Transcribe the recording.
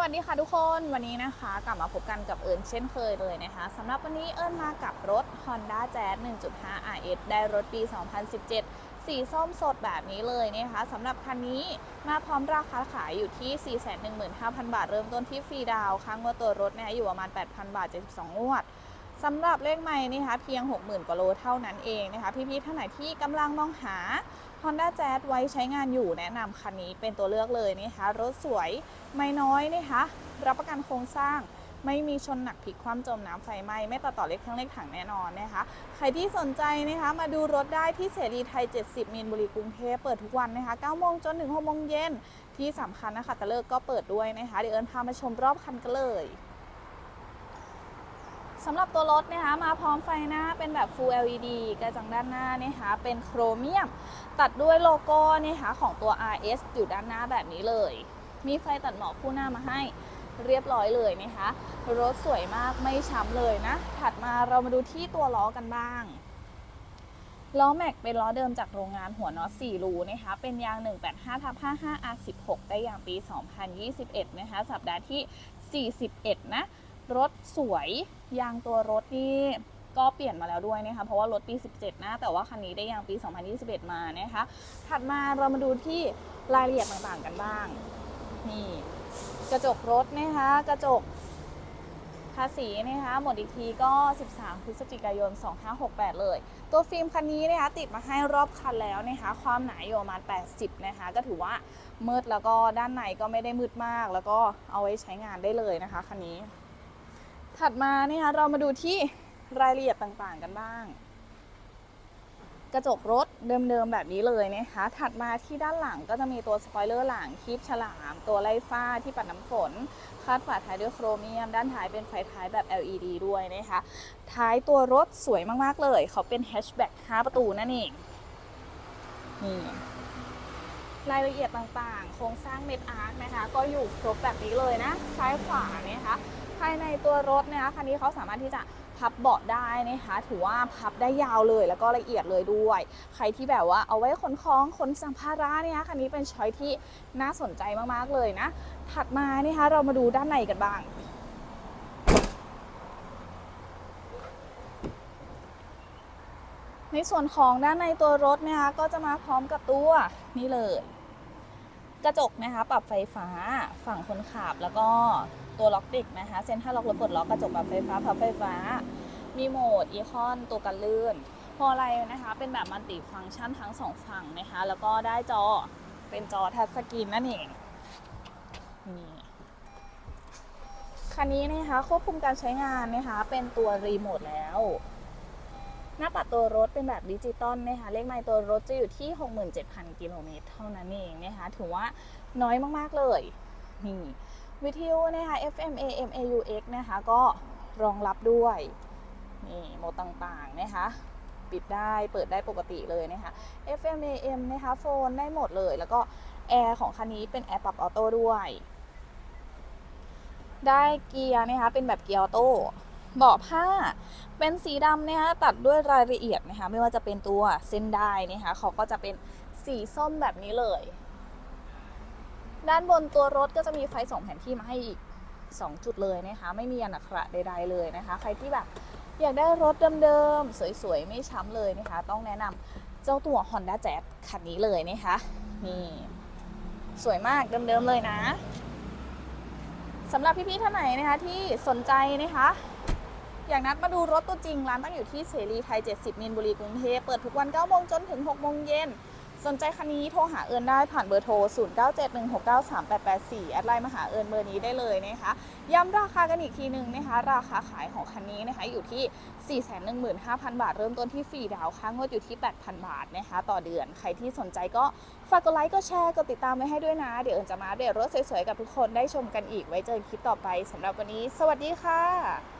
วัสดีค่ะทุกคนวันนี้นะคะกลับมาพบกันกับเอิญเช่นเคยเลยนะคะสำหรับวันนี้เอิญมากับรถ Honda Jazz 1.5 RS ได้รถปี 2017 สีส้มสดแบบนี้เลยนะคะสำหรับคันนี้มาพร้อมราคาขายอยู่ที่ 415,000 บาท เริ่มต้นที่ฟรีดาวค้างงวดตัวรถเนี่ยอยู่ประมาณ 8,000 บาท 72งวด สำหรับเลขใหม่นะคะเพียง 60,000 กว่าโลเท่านั้นเองนะคะพี่ๆท่านไหนที่กำลังมองหา Honda Jazz ไว้ใช้งานอยู่แนะนำคันนี้เป็นตัวเลือกเลยนะคะรถสวยไม่น้อยนะคะรับประกันโครงสร้างไม่มีชนหนักพลิกคว่ำจมน้ำไฟไหม้ไม่ตัดต่อเล็กเครื่องเล็กถังแน่นอนนะคะ ใครที่สนใจนะคะ มาดูรถได้ที่เสรีไทย 70 มีนบุรีกรุงเทพเปิดทุกวันนะคะ9โมงจนถึง6โมงเย็นที่สำคัญนะคะตะเลิกก็เปิดด้วยนะคะ เดี๋ยวเอิญพามาชมรอบคันกันเลย สำหรับตัวรถนะคะมาพร้อมไฟหน้าเป็นแบบ Full LED กระจังด้านหน้านะคะเป็นโครเมียม ตัดด้วยโลโก้นะคะของตัว RS อยู่ด้านหน้าแบบนี้เลย มีไฟตัดหมอกคู่หน้ามาให้เรียบร้อยเลยนะคะ รถสวยมากไม่ช้ำเลยนะ ถัดมาเรามาดูที่ตัวล้อกันบ้าง ล้อแม็กเป็นล้อเดิมจากโรงงานหัวน็อต4รูนะคะ เป็นยาง 185ทับ55 R16 ได้ยางปี 2021 นะคะ สัปดาห์ที่ 41 นะ รถสวยยางตัวรถนี่ก็เปลี่ยนมาแล้วด้วยนะคะเพราะว่ารถปี 17 นะ แต่ว่าคันนี้ได้ยางปี 2021 มานะคะถัดมาเรามาดูที่รายละเอียดต่างๆกันบ้างนี่กระจกรถนะคะกระจกภาษีนะคะหมดอีกทีก็ 13 พฤศจิกายน 2568 เลย ตัวฟิล์มคันนี้นะคะติดมาให้รอบคันแล้วนะคะความหนาอยู่ประมาณ 80 นะคะก็ถือว่ามืดแล้วก็ด้านในก็ไม่ได้มืดมาก แล้วก็เอาไว้ใช้งานได้เลยนะคะคันนี้ ถัดมานะคะเรามาดูที่รายละเอียดต่างๆกันบ้าง กระจกรถเดิมๆแบบนี้เลยนะคะ ถัดมาที่ด้านหลังก็จะมีตัวสปอยเลอร์หลังคีบฉลาม ตัวไล่ฟ้าที่ปัดน้ำฝน คาดฝาท้ายด้วยโครเมียม ด้านท้ายเป็นไฟท้ายแบบ LED ด้วยนะคะ ท้ายตัวรถสวยมากๆเลย เขาเป็นแฮชแบ็ก5ประตูนั่นเองนี่รายละเอียดต่างๆ โครงสร้างเม็ดอาร์คนะคะ ก็อยู่ครบแบบนี้เลยนะ ซ้ายขวานะคะ ภายในตัวรถนะคะคันนี้เขาสามารถที่จะพับเบาะได้นะคะถือว่าพับได้ยาวเลยแล้วก็ละเอียดเลยด้วย ใครที่แบบว่าเอาไว้ขนของขนสัมภาระเนี่ยคันนี้เป็นช้อยที่น่าสนใจมากๆเลยนะ ถัดมานะคะเรามาดูด้านในกันบ้างในส่วนของด้านในตัวรถนะคะก็จะมาพร้อมกับตัวนี่เลย กระจกนะคะปรับไฟฟ้าฝั่งคนขับ แล้วก็ตัวล็อกเด็กนะคะเซ็นทรัลล็อกรถปลดล็อกกระจกปรับไฟฟ้าพับไฟฟ้า มีโหมดอีคอนตัวกันลื่น พออะไรนะคะเป็นแบบมัลติฟังก์ชันทั้งสองฝั่งนะคะแล้วก็ได้จอเป็นจอทัชสกรีนนั่นเองนี่คันนี้นะคะควบคุมการใช้งานนะคะเป็นตัวรีโมทแล้ว หน้าปัดตัวรถเป็นแบบดิจิตอลนะคะเลขไมล์ตัวรถจะอยู่ที่ 67,000 กิโลเมตรเท่านั้นเองนะคะถือว่าน้อยมากๆเลยนี่วิทยุนะคะ FM AM AUX นะคะก็รองรับด้วยนี่โหมดต่างๆนะคะปิดได้เปิดได้ปกติเลยนะคะ FM AM นะคะโฟนได้หมดเลย แล้วก็แอร์ของคันนี้เป็นแอร์ปรับออโต้ด้วย ได้เกียร์นะคะเป็นแบบเกียร์ออโต้ เบาะผ้าเป็นสีดำนะคะตัดด้วยรายละเอียดนะคะไม่ว่าจะเป็นตัวเส้นได้นะคะเขาก็จะเป็นสีส้มแบบนี้เลย ด้านบนตัวรถก็จะมีไฟสองแผนที่มาให้อีก 2 จุดเลยนะคะ ไม่มีอนักขระใด ๆเลยนะคะ ใครที่แบบอยากได้รถเดิมๆ สวยๆ ไม่ช้ำเลยนะคะ ต้องแนะนำเจ้าตัว Honda Jazz คันนี้เลยนะคะนี่สวยมากเดิมๆเลยนะสำหรับพี่ๆท่านไหนนะคะที่สนใจนะคะ อย่ากนัดมาดูรถตัวจริง ร้านตั้งอยู่ที่เสรีไทย 70มินบุรีกรุงเทพ เปิดทุกวัน 9 โมงจนถึง 6 โมงเย็น สนใจคันนี้โทรหาเอิญได้ผ่านเบอร์โทร 0971693884 แอดไลน์มาหาเอิญเบอร์นี้ได้เลยนะคะ ย้ำราคากันอีกทีหนึ่งนะคะ ราคาขายของคันนี้นะคะอยู่ที่ 415,000 บาท เริ่มต้นที่ฟรีดาวค้างงวดอยู่ที่ 8,000 บาทนะคะ ต่อเดือน ใครที่สนใจก็ฝากกดไลค์ กดแชร์ กดติดตามไว้ให้ด้วยนะ เดี๋ยวเอิญจะมาอัปเดตรถสวยๆกับทุกคนได้ชมกันอีก ไว้เจอกันคลิปต่อไปสำหรับวันนี้ สวัสดีค่ะ